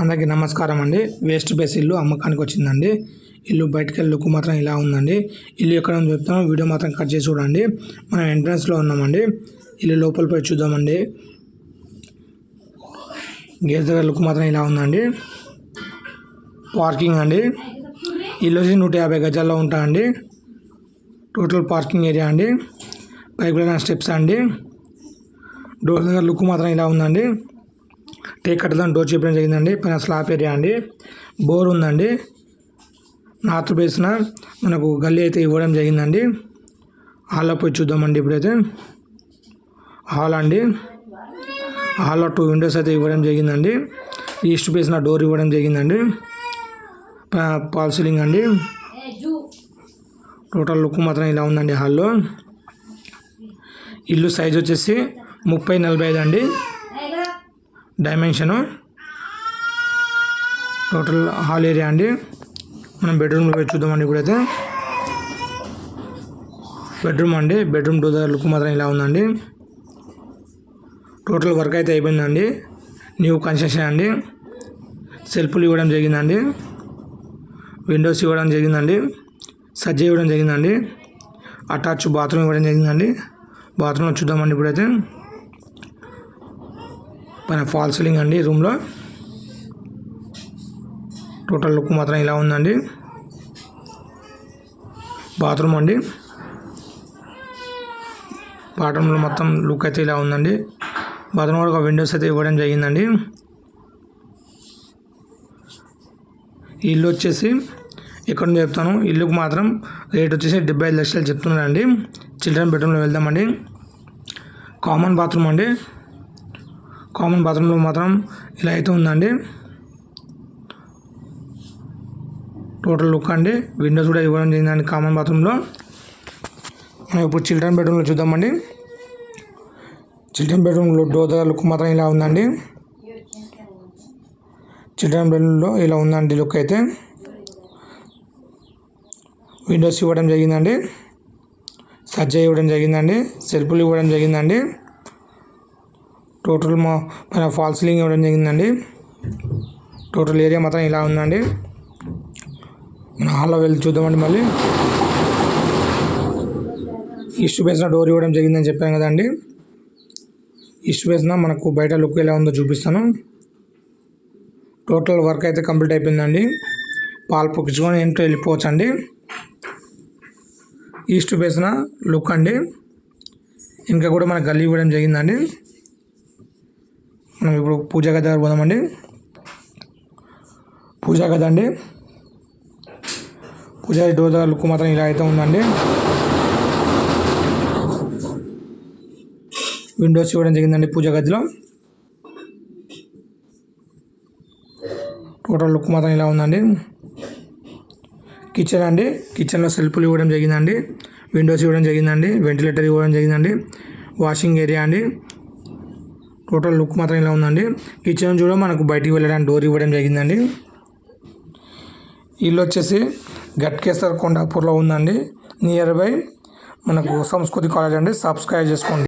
అందరికీ నమస్కారం అండి. వేస్ట్ బేస్ ఇల్లు అమ్మకానికి వచ్చిందండి. ఇల్లు బయటకు వెళ్ళి లుక్ మాత్రం ఇలా ఉందండి. ఇల్లు ఎక్కడ ఉందో చెప్తాను. వీడియో మాత్రం కట్ చేసి చూడండి. మనం ఎంట్రన్స్లో ఉన్నామండి. ఇల్లు లోపల పోయి చూద్దామండి. గేట్ దగ్గర లుక్ మాత్రం ఇలా ఉందండి. పార్కింగ్ అండి. ఇల్లు వచ్చి నూట యాభై గజాల్లో ఉంటాయండి టోటల్ పార్కింగ్ ఏరియా అండి. పైపు స్టెప్స్ అండి. డోర్ దగ్గర లుక్ మాత్రం ఇలా ఉందండి. టేక్ కట్టడం డోర్ చెప్పడం జరిగిందండి. పైన స్లాబ్ ఏరియా అండి. బోర్ ఉందండి. నార్త్ బేసిన మనకు గల్లీ అయితే ఇవ్వడం జరిగిందండి. హాల్లో పోయి చూద్దామండి ఇప్పుడైతే. హాల్ అండి. హాల్లో టూ విండోస్ అయితే ఇవ్వడం జరిగిందండి. ఈస్ట్ బేసిన డోర్ ఇవ్వడం జరిగిందండి. పాల్ సీలింగ్ అండి. టోటల్ లుక్ మాత్రం ఇలా ఉందండి హాల్లో. ఇల్లు సైజ్ వచ్చేసి ముప్పై నలభై ఐదు అండి. డైమెన్షను టోటల్ హాల్ ఏరియా అండి. మనం బెడ్రూమ్లో పోయి చూద్దామండి ఇప్పుడైతే బెడ్రూమ్ అండి బెడ్రూమ్ డోర్ లుక్ మాత్రం ఇలా ఉందండి. టోటల్ వర్క్ అయితే అయిపోయిందండి. న్యూ కన్స్ట్రక్షన్ అండి. సెల్ఫ్లు ఇవ్వడం జరిగిందండి. విండోస్ ఇవ్వడం జరిగిందండి. సజ్జ ఇవ్వడం జరిగిందండి. అటాచ్ బాత్రూమ్ ఇవ్వడం జరిగిందండి. బాత్రూమ్లో చూద్దామండి ఇప్పుడైతే పైన ఫాల్ సీలింగ్ అండి రూమ్లో. టోటల్ లుక్ మాత్రం ఇలా ఉందండి. బాత్రూమ్ అండి. బాత్రూంలో మొత్తం లుక్ అయితే ఇలా ఉందండి. బాత్రూమ్ కూడా ఒక విండోస్ అయితే ఇవ్వడం జరిగిందండి. ఇల్లు వచ్చేసి ఇక్కడ చెప్తాను. ఇల్లుకు మాత్రం రేట్ వచ్చేసి డెబ్బై ఐదు లక్షలు చెప్తున్నారండి. చిల్డ్రన్ బెడ్రూమ్లో వెళ్దామండి. కామన్ బాత్రూమ్ అండి. కామన్ బాత్రూంలో మాత్రం ఇలా అయితే ఉందండి. టోటల్ లుక్ అండి. విండోస్ కూడా ఇవ్వడం జరిగిందండి కామన్ బాత్రూంలో. మనం ఇప్పుడు చిల్డ్రన్ బెడ్రూమ్లో చూద్దామండి. చిల్డ్రన్ బెడ్రూమ్లో డోర్ లుక్ మాత్రం ఇలా ఉందండి. చిల్డ్రన్ బెడ్రూమ్లో ఇలా ఉందండి లుక్ అయితే. విండోస్ ఇవ్వడం జరిగిందండి. సజ్జ ఇవ్వడం జరిగిందండి. సెల్ఫ్లు ఇవ్వడం జరిగిందండి. టోటల్ మా మన ఫాల్ సీలింగ్ ఇవ్వడం జరిగిందండి. టోటల్ ఏరియా మాత్రం ఇలా ఉందండి. మన హాల్లో వెళ్ళి చూద్దామండి మళ్ళీ. ఈస్ట్ బేస్న డోర్ ఇవ్వడం జరిగిందని చెప్పాను కదండి. ఈస్ట్ బేసిన మనకు బయట లుక్ ఎలా ఉందో చూపిస్తాను. టోటల్ వర్క్ అయితే కంప్లీట్ అయిపోయిందండి. పాలు పొక్కించుకొని ఇంట్లో వెళ్ళిపోవచ్చు అండి ఈస్ట్ బేసిన లుక్ అండి. ఇంకా కూడా మనకు గల్లీ ఇవ్వడం జరిగిందండి. మనం ఇప్పుడు పూజా గది దగ్గర పోదామండి. పూజా గది అండి. పూజా డోదా డోర్ దగ్గర లుక్ మాత్రం ఇలా అయితే ఉందండి. విండోస్ ఇవ్వడం జరిగిందండి పూజా గదిలో. టోటల్ లుక్ మాత్రం ఇలా ఉందండి. కిచెన్ అండి. కిచెన్లో సెల్ఫ్లు ఇవ్వడం జరిగిందండి. విండోస్ ఇవ్వడం జరిగిందండి. వెంటిలేటర్ ఇవ్వడం జరిగిందండి. వాషింగ్ ఏరియా అండి. టోటల్ లుక్ మాత్రం ఇలా ఉందండి. కిచెన్ చూడ మనకు బయటికి వెళ్ళడానికి డోర్ ఇవ్వడం జరిగిందండి. ఇల్లు వచ్చేసి గట్కేసర్ కొండాపూర్లో ఉందండి. నియర్ బై మనకు సంస్కృతి కాలేజ్ అండి. సబ్స్క్రైబ్ చేసుకోండి.